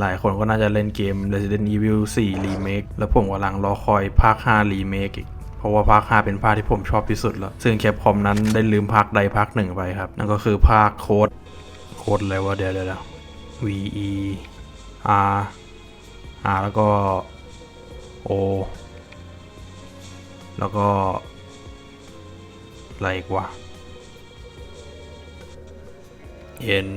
หลายๆ คนก็น่าจะเล่นเกม Resident Evil 4 Remake แล้วผมกำลังรอคอยภาค 5 Remake อีกเพราะว่าภาค 5 เป็นภาคที่ผมชอบที่สุดแล้ว ซึ่งแคปคอมนั้นได้ลืมภาคใดภาคหนึ่งไปครับ นั่นก็คือภาคโค้ดโค้ดอะไรวะเดี๋ยวเดี๋ยวเดี๋ยว V E R R แล้วก็ O แล้วก็ อะไรอีกวะ N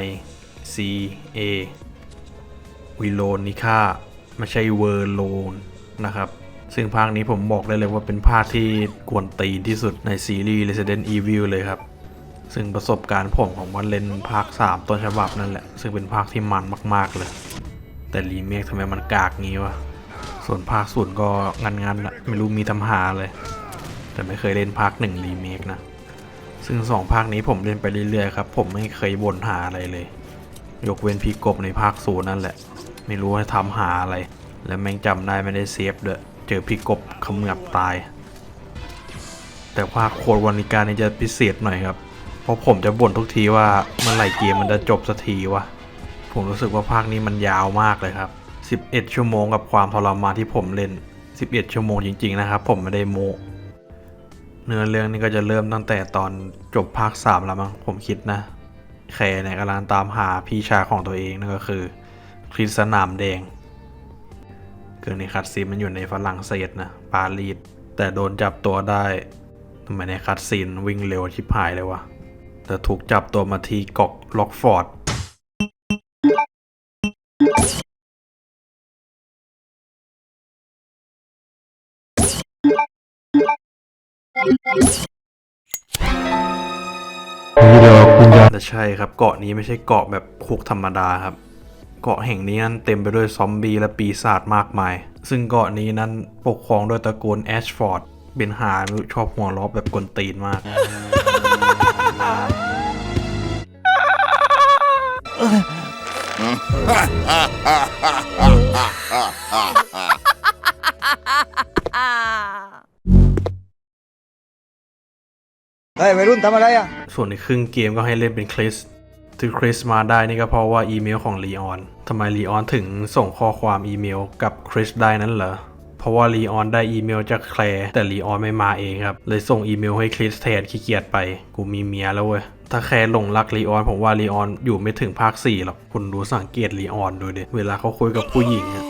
I C A วิโลนิค่าไม่ใช่เวอร์โลนนะครับ ซึ่งภาคนี้ผมบอกได้เลยว่าเป็นภาคที่กวนตีนที่สุดในซีรีส์ Resident Evil เลยครับ ซึ่งประสบการณ์ผมของวันเล่นภาค 3 ต้นฉบับนั่นแหละ ซึ่งเป็นภาคที่มันมาก ๆ เลย แต่รีเมคทำไมมันกากงี้วะ ส่วนภาคศูนย์ก็งันๆอะไม่รู้มีทำหาเลย แต่ไม่เคยเล่นภาคหนึ่งรีเมคนะซึ่งสองภาคนี้ผมเล่นไปเรื่อยๆครับ ผมไม่เคยบ่นหาอะไรเลย ยกเว้นพีกบในภาคศูนย์นั่นแหละ ไม่รู้ว่าทำหาอะไร และแม่งจำได้ไม่ได้เซฟด้วยเจอพีกบเขมือบตาย แต่ภาคโคดวานิกานี่จะพิเศษหน่อยครับ เพราะผมจะบ่นทุกทีว่าเมื่อไหร่เกมมันจะจบสักทีวะผมรู้สึกว่าภาคนี้มันยาวมากเลยครับ 11 ชั่วโมงกับความทรมานที่ผมเล่น 11 ชั่วโมงจริง ๆ นะครับ ผมไม่ได้โมเนื้อเรื่องนี้ก็จะเริ่มตั้งแต่ตอนจบภาค 3 แล้วมั้งผมคิดนะแคร์เนี่ยกำลังตามหาพี่ชายของตัวเองนั่นก็คือ คริสสนามแดงเกิดในคัดซีนมันอยู่ในฝรั่งเศสนะปารีสแต่โดนจับตัวได้ทำไมในคัดซีนวิ่งเร็วชิบหายเลยวะแต่ถูกจับตัวมาที่เกาะล็อกฟอร์ดแต่ใช่ครับเกาะนี้ไม่ใช่เกาะแบบคุกธรรมดาครับ เกาะแห่งนี้นั้นเต็มไปด้วยซอมบี้และปีศาจมากมาย ซึ่งเกาะนี้นั้นปกครองโดยตระกูลแอชฟอร์ด เป็นหาชอบหัวล้อแบบกวนตีนมากเฮ้ยวัยรุ่นทำอะไรอะ ส่วนในครึ่งเกมก็ให้เล่นเป็นคริส ที่คริสมาได้นี่ก็เพราะว่าอีเมลของลีออนทำไมลีออนถึงส่งข้อความอีเมลกับคริสได้นั้นเหรอเพราะว่าลีออนได้อีเมลจากแคลร์แต่ลีออนไม่มาเองครับ เลยส่งอีเมลให้คริสแทนขี้เกียจไป กูมีเมียแล้วเว้ย ถ้าแคลร์หลงรักลีออนผมว่าลีออนอยู่ไม่ถึงภาค 4 หรอก คุณดูสังเกตลีออนดูดิ เวลาเขาคุยกับผู้หญิงอะ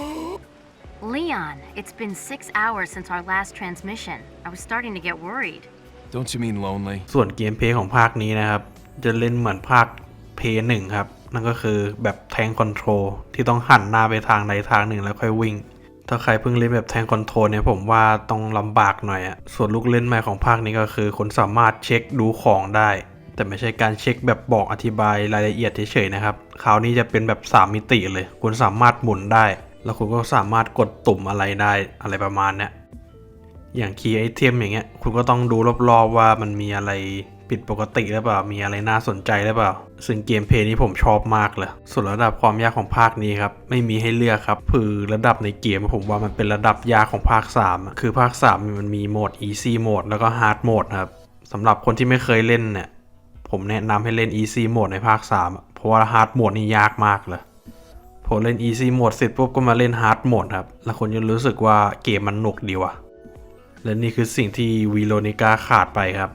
Leon, it's been six hours since our last transmission. I was starting to get worried. Don't you mean lonely? ส่วนเกมเพลย์ของภาคนี้นะครับ จะเล่นเหมือนภาค เพย์หนึ่งครับ นั่นก็คือแบบแทงคอนโทรลที่ต้องหันหน้าไปทางใดทางหนึ่งแล้วค่อยวิ่ง ถ้าใครเพิ่งเล่นแบบแทงคอนโทรลเนี่ยผมว่าต้องลำบากหน่อยอะส่วนลูกเล่นใหม่ของภาคนี้ก็คือคนสามารถเช็คดูของได้ แต่ไม่ใช่การเช็คแบบบอกอธิบายรายละเอียดเฉยๆนะครับคราวนี้จะเป็นแบบ 3 มิติเลย คุณสามารถหมุนได้ แล้วคุณก็สามารถกดตุ่มอะไรได้อะไรประมาณเนี้ยอย่างคีย์ไอเทมอย่างเงี้ยคุณก็ต้องดูรอบๆว่ามันมีอะไร ผิดปกติหรือเปล่า มีอะไรน่าสนใจหรือเปล่า ซึ่งเกมเพลย์นี้ผมชอบมากเลย ส่วนระดับความยากของภาคนี้ครับ ไม่มีให้เลือกครับ คือระดับในเกมผมว่ามันเป็นระดับยากของภาค 3 คือภาค 3 มันมีโหมด easy mode แล้วก็ hard mode ครับสำหรับคนที่ไม่เคยเล่นเนี่ย ผมแนะนำให้เล่น easy mode ในภาค 3 เพราะว่า hard mode นี่ยากมากเลยพอเล่น easy mode เสร็จปุ๊บก็มาเล่น hard mode ครับ แล้วคุณจะรู้สึกว่าเกมมันหนุกดีว่ะและนี่คือสิ่งที่วีโรนิก้าขาดไปครับ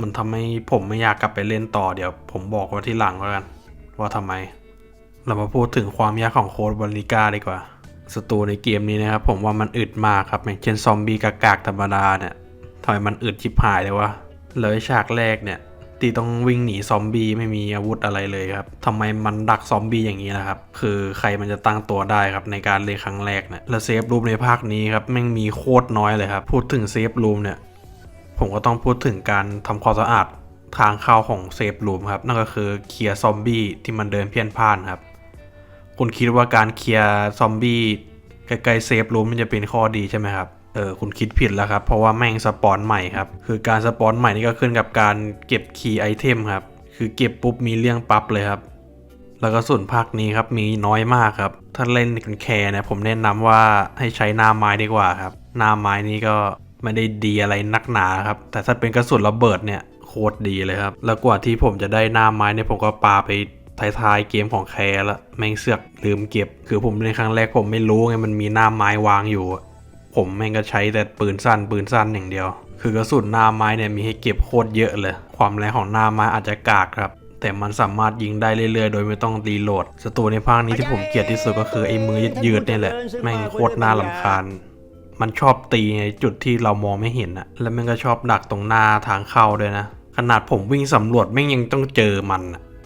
มันทำให้ผมไม่อยากกลับไปเล่นต่อเดี๋ยวผมบอกว่าที่หลังแล้วกัน ว่าทำไม เรามาพูดถึงความยากของโค้ดวานิก้าดีกว่าศัตรูในเกมนี้นะครับ ผมว่ามันอึดมากครับอย่างเช่นซอมบี้กากากๆธรรมดาเนี่ยทำไมมันอึดชิบหายเลยวะเลยฉากแรกเนี่ยที่ต้องวิ่งหนีซอมบี้ไม่มีอาวุธอะไรเลยครับทำไมมันดักซอมบี้อย่างนี้นะครับ คือใครมันจะตั้งตัวได้ครับในการเล่นครั้งแรกเนี่ย แล้วเซฟรูมในภาคนี้ครับแม่งมีโคตรน้อยเลยครับ พูดถึงเซฟรูมเนี่ย ผมก็ต้องพูดถึงการทำความสะอาดทางเข้าของเซฟรูมครับ นั่นก็คือเคลียร์ซอมบี้ที่มันเดินเพี้ยนพ่านครับ คุณคิดว่าการเคลียร์ซอมบี้ใกล้ๆเซฟรูมมันจะเป็นข้อดีใช่ไหมครับเออคุณคิดผิดแล้วครับ เพราะว่าแม่งสปอนใหม่ครับ คือการสปอนใหม่นี่ก็ขึ้นกับการเก็บคีย์ไอเทมครับ คือเก็บปุ๊บมีเรื่องปั๊บเลยครับ แล้วก็ส่วนภาคนี้ครับมีน้อยมากครับ ถ้าเล่นกันแคร์เนี่ยผมแนะนำว่าให้ใช้หน้าไม้ดีกว่าครับ หน้าไม้นี้ก็ ไม่ได้ดีอะไรนักหนาครับ แต่ถ้าเป็นกระสุนระเบิดเนี่ยโคตรดีเลยครับ แล้วกว่าที่ผมจะได้หน้าไม้เนี่ยผมก็ปาไปท้ายๆเกมของแคร์ละแม่งเสือกลืมเก็บ คือผมในครั้งแรกผมไม่รู้ไงมันมีหน้าไม้วางอยู่ ผมแม่งก็ใช้แต่ปืนสั้นปืนสั้นอย่างเดียว คือกระสุนหน้าไม้เนี่ยมีให้เก็บโคตรเยอะเลย ความแรงของหน้าไม้อาจจะกากครับ แต่มันสามารถยิงได้เรื่อยๆ โดยไม่ต้องรีโหลดศัตรูในภาคนี้ที่ผมเกลียดที่สุดก็คือไอ้มือยืดๆเนี่ยแหละแม่งโคตรน่ารำคาญ มันชอบตีในจุดที่เรามองไม่เห็นอะแล้วมันก็ชอบดักตรงหน้าทางเข้าด้วยนะ ขนาดผมวิ่งสำรวจแม่งยังต้องเจอมัน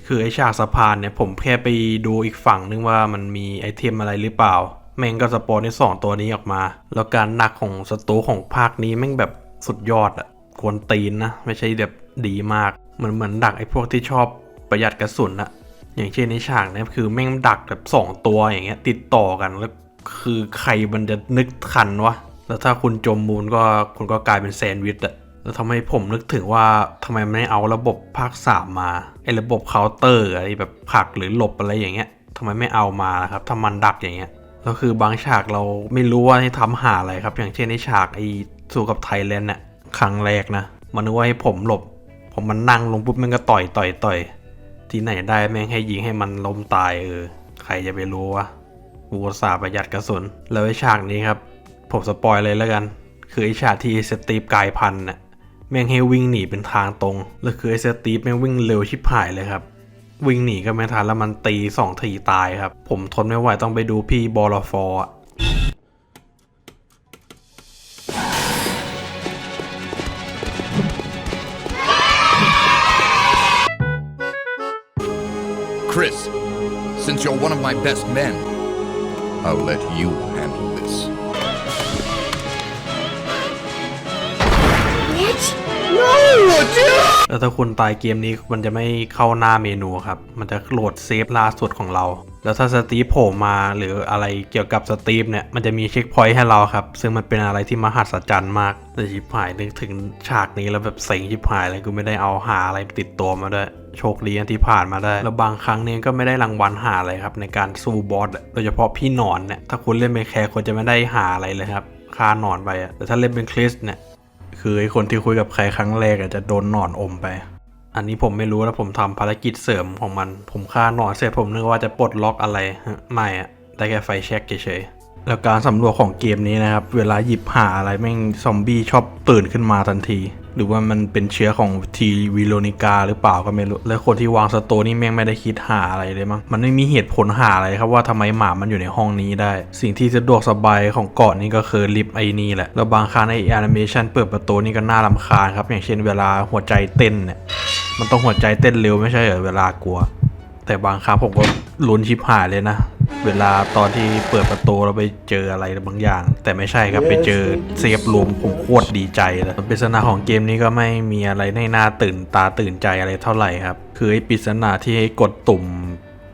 คือไอ้ฉากสะพานเนี่ยผมแค่ไปดูอีกฝั่งนึงว่ามันมีไอเทมอะไรหรือเปล่า แม่งก็สปอนในสองตัวนี้ออกมา แล้วการหนักของศัตรูของภาคนี้แม่งแบบสุดยอดอะกวนตีนนะ ไม่ใช่แบบดีมาก เหมือนเหมือนดักไอ้พวกที่ชอบประหยัดกระสุนอะอย่างเช่นในฉากเนี่ยคือแม่งดักแบบสองตัวอย่างเงี้ยติดต่อกันแล้ว คือใครมันจะนึกทันวะ แล้วถ้าคุณจมมูลก็คุณก็กลายเป็นแซนด์วิชอะแล้วทำให้ผมนึกถึงว่าทำไมไม่เอาระบบภาคสามมาไอ้ระบบเคาน์เตอร์อะไรแบบผักหรือหลบอะไรอย่างเงี้ยทำไมไม่เอามาล่ะครับถ้ามันดักอย่างเงี้ยแล้วคือบางฉากเราไม่รู้ว่าให้ทำหาอะไรครับ อย่างเช่นในฉากไอ้สู้กับไทยแลนด์เนี่ยครั้งแรกนะมันนึกว่าให้ผมหลบ ผมมันนั่งลงปุ๊บมันก็ต่อยต่อยต่อยที่ไหนได้แม่งให้ยิงให้มันล้มตายเออใครจะไปรู้วะ กูอุตสาห์ประหยัดกระสุน แล้วไอ้ฉากนี้ครับ ผมสปอยเลยแล้วกัน คือไอฉากที่สตีฟกายพันธุ์น่ะแม่งให้วิ่งหนีเป็นทางตรง แล้วคือไอสตีฟแม่งวิ่งเร็วชิบหายเลยครับ วิ่งหนีก็ไม่ทันแล้วมันตีสองทีตายครับ ผมทนไม่ไหวต้องไปดูพี่บอลฟอร์อะ Chris, since you're one of my best men, I'll let you handle this. แล้วถ้าคุณตายเกมนี้มันจะไม่เข้าหน้าเมนูครับ มันจะโหลดเซฟล่าสุดของเรา แล้วถ้าสตีฟโผล่มาหรืออะไรเกี่ยวกับสตีฟเนี่ย มันจะมีเช็คพอยต์ให้เราครับ ซึ่งมันเป็นอะไรที่มหัศจรรย์มากแต่ชิบหายนึกถึงฉากนี้แล้วแบบเซ็งชิบหายเลยกูไม่ได้เอาหาอะไรติดตัวมาด้วย โชคดีที่ผ่านมาได้ แล้วบางครั้งเนี่ยก็ไม่ได้รางวัลหาอะไรครับ ในการสู้บอสโดยเฉพาะพี่หนอนเนี่ยถ้าคุณเล่นเป็นแคร์คุณจะไม่ได้หาอะไรเลยครับค่าหนอนไปอะแต่ถ้าเล่นเป็นคริสเนี่ยคือไอ้คนที่คุยกับใครครั้งแรกอาจจะโดนหนอนอมไป อันนี้ผมไม่รู้แล้วผมทำภารกิจเสริมของมัน ผมฆ่าหนอนเสร็จผมนึกว่าจะปลดล็อกอะไรไม่อะได้แค่ไฟแช็กเฉยๆแล้วการสำรวจของเกมนี้นะครับ เวลาหยิบหาอะไรแม่งซอมบี้ชอบตื่นขึ้นมาทันที หรือว่ามันเป็นเชื้อของทีวิโลนิกาหรือเปล่าก็ไม่รู้ แล้วคนที่วางสโตนี่แม่งไม่ได้คิดหาอะไรเลยมั้ง มันไม่มีเหตุผลหาอะไรครับว่าทำไมหมามันอยู่ในห้องนี้ได้ สิ่งที่สะดวกสบายของเกาะนี้ก็คือลิฟต์ไอ้นี่แหละ แล้วบางครั้งไอแอนิเมชันเปิดประตูนี่ก็น่ารำคาญครับ อย่างเช่นเวลาหัวใจเต้นเนี่ย มันต้องหัวใจเต้นเร็วไม่ใช่เหรอเวลากลัว แต่บางครั้งผมก็ ลุ้นชิบหายเลยนะ เวลาตอนที่เปิดประตูเราไปเจออะไรบางอย่าง แต่ไม่ใช่ครับไปเจอเซฟรวมผมโคตรดีใจเลยปริศนาของเกมนี้ก็ไม่มีอะไรให้น่าตื่นตาตื่นใจอะไรเท่าไหร่ครับ คือไอ้ปริศนาที่ให้กดตุ่ม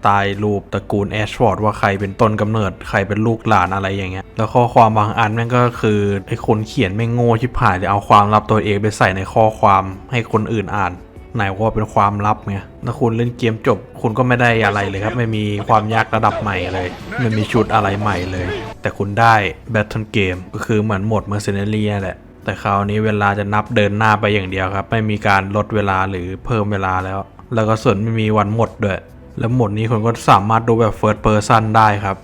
ตายรูปตระกูลแอชฟอร์ดว่าใครเป็นต้นกำเนิดใครเป็นลูกหลานอะไรอย่างเงี้ย แล้วข้อความบางอันแม่งก็คือไอ้คนเขียนไม่งโง่ชิบหายเลยเอาความลับตัวเองไปใส่ในข้อความให้คนอื่นอ่าน ไหนว่าเป็นความลับไงถ้าคุณเล่นเกมจบ คุณก็ไม่ได้อะไรเลยครับ ไม่มีความยากระดับใหม่เลย ไม่มีชุดอะไรใหม่เลย แต่คุณได้ Battle Game ก็คือเหมือนหมด Mercenary นั่นแหละ แต่คราวนี้เวลาจะนับเดินหน้าไปอย่างเดียวครับ ไม่มีการลดเวลาหรือเพิ่มเวลาแล้ว แล้วก็ส่วนไม่มีวันหมดด้วย แล้วหมดนี้คุณก็สามารถดูแบบ First Person ได้ครับ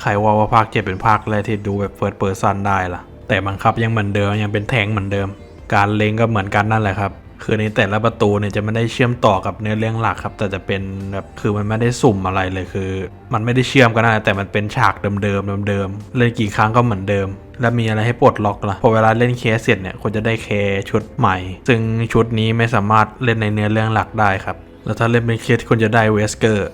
ใครว่าว่าภาคเจ็ดเป็นภาคแรกที่ดูแบบ First Person ได้ล่ะ แต่บังคับยังเหมือนเดิมยังเป็นแทงเหมือนเดิม การเล็งก็เหมือนกันนั่นแหละครับ คือในแต่ละประตูเนี่ยจะไม่ได้เชื่อมต่อกับเนื้อเรื่องหลักครับ แต่จะเป็นแบบคือมันไม่ได้สุ่มอะไรเลยคือ มันไม่ได้เชื่อมกันนะแต่มันเป็นฉากเดิมๆเดิมๆเล่นกี่ครั้งก็เหมือนเดิม แล้วมีอะไรให้ปลดล็อกล่ะพอเวลาเล่นเคสเสร็จเนี่ยคนจะได้เคชุดใหม่ ซึ่งชุดนี้ไม่สามารถเล่นในเนื้อเรื่องหลักได้ครับแล้วถ้าเล่นเป็นเคสคนจะได้เวสเกอร์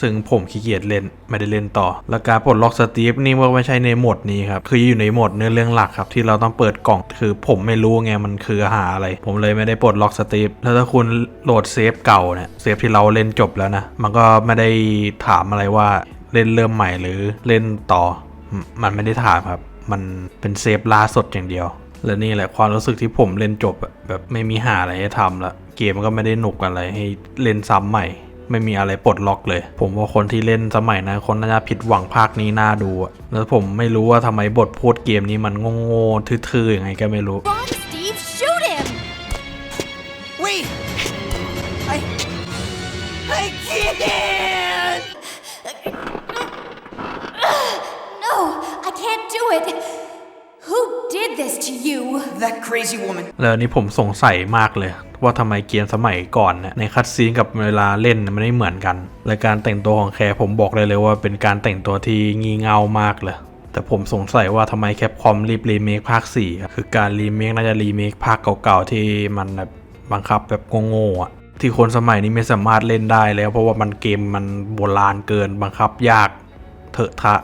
ซึ่งผมขี้เกียจเล่นไม่ได้เล่นต่อ แล้วการปลดล็อกสตีฟนี่ว่าไม่ใช่ในโหมดนี้ครับ คืออยู่ในโหมดเนื้อเรื่องหลักครับ ที่เราต้องเปิดกล่องคือผมไม่รู้ไงมันคือหาอะไร ผมเลยไม่ได้ปลดล็อกสตีฟแล้วถ้าคุณโหลดเซฟเก่าเนี่ยเซฟที่เราเล่นจบแล้วนะ มันก็ไม่ได้ถามอะไรว่าเล่นเริ่มใหม่หรือเล่นต่อ มันไม่ได้ถามครับ มันเป็นเซฟล่าสดอย่างเดียว และนี่แหละความรู้สึกที่ผมเล่นจบแบบไม่มีหาอะไรให้ทำละเกมก็ไม่ได้หนุกอะไรให้เล่นซ้ำใหม่ ไม่มีอะไรปลดล็อกเลย ผมว่าคนที่เล่นสมัยนะคนน่าจะผิดหวังภาคนี้น่าดูแล้วผมไม่รู้ว่าทำไมบทพูดเกมนี้มันโง่ๆทื่อๆยังไงก็ไม่รู้ can't do it. Him! Wait! I. I can't! that crazy woman. แล้วอันนี้ผมสงสัยมากเลย ว่าทำไมเกมสมัยก่อนเนี่ยในคัดซีนกับเวลาเล่นมันไม่เหมือนกัน และการแต่งตัวของแคร์ผมบอกเลยเลยว่าเป็นการแต่งตัวที่งี่เง่ามากเลย แต่ผมสงสัยว่าทำไมแคปคอมรีบรีเมคภาค4ครับคือการรีเมคน่าจะรีเมคภาคเก่าๆที่มันแบบบังคับแบบโง่ๆอะที่คนสมัยนี้ไม่สามารถเล่นได้แล้ว เพราะว่ามันเกมมันโบราณเกินบังคับยากเถอะทะ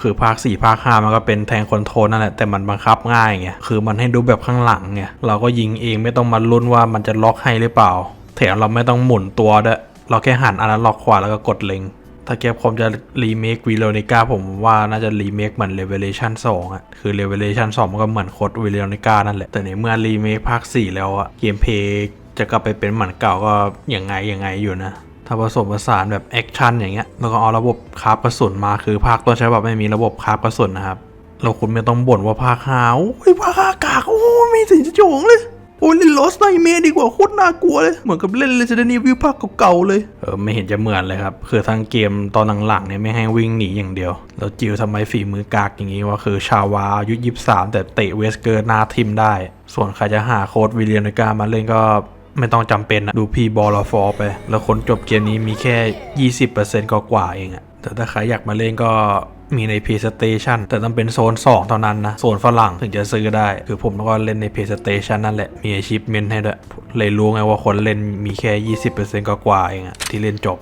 คือภาค4ภาค5มันก็เป็นแทงคอนโทรลนั่นแหละแต่มันบังคับง่ายไงคือมันให้ดูแบบข้างหลังไงเราก็ยิงเองไม่ต้องมาลุ้นว่ามันจะล็อกให้หรือเปล่า แถมเราไม่ต้องหมุนตัวด้วยเราแค่หันอันนั้นล็อกขวาแล้วก็กดเล็งถ้าเก็บคอมจะรีเมควีโรนิก้าผมว่าน่าจะรีเมคเหมือน Revelation 2อะคือ Revelation 2มันก็เหมือนโคดวีโรนิก้านั่นแหละ แต่ในเมื่อรีเมคภาค 4 แล้วอะเกมเพย์จะกลับไปเป็นเหมือนเก่าก็อยังไงอยังไงอยู่นะ ถ้าผสมผสานแบบแอคชั่นอย่างเงี้ยแล้วก็เอาระบบคราฟกระสุนมาคือภาคต้นฉบับไม่มีระบบคราฟกระสุนนะครับเราคุณไม่ต้องบ่นว่าภาคหาโอ้ยภาคหากากโอ้ไม่ถึงจะโจงเลยโอ้ยเล่นลอสไนเมดีกว่าโคตรน่ากลัวเลย เหมือนกับเล่น Resident Evil ภาคเก่าๆเลย เออไม่เห็นจะเหมือนเลยครับ คือทั้งเกมตอนหลังๆเนี่ยไม่ให้วิ่งหนีอย่างเดียว แล้วจิวทำไมฝีมือกากอย่างนี้ว่าคือชาวาอายุยี่สามแต่เตะเวสเกิร์หน้าทิมได้ ส่วนใครจะหาโค้ดวิลเลียนกามาเล่นก็ ไม่ต้องจำเป็นนะดูพีบอลฟอไป แล้วคนจบเกมนี้มีแค่ 20%ก็กว่าๆเองอะแต่ถ้าใครอยากมาเล่นก็มีใน PlayStation แต่ต้องเป็นโซน 2 เท่านั้นนะ โซนฝรั่งถึงจะซื้อได้ คือผมก็เล่นใน PlayStation นั่นแหละ มี achievement ให้ด้วย เลยรู้ไงว่าคนเล่นมีแค่ 20%ก็กว่าๆเองอะที่เล่นจบ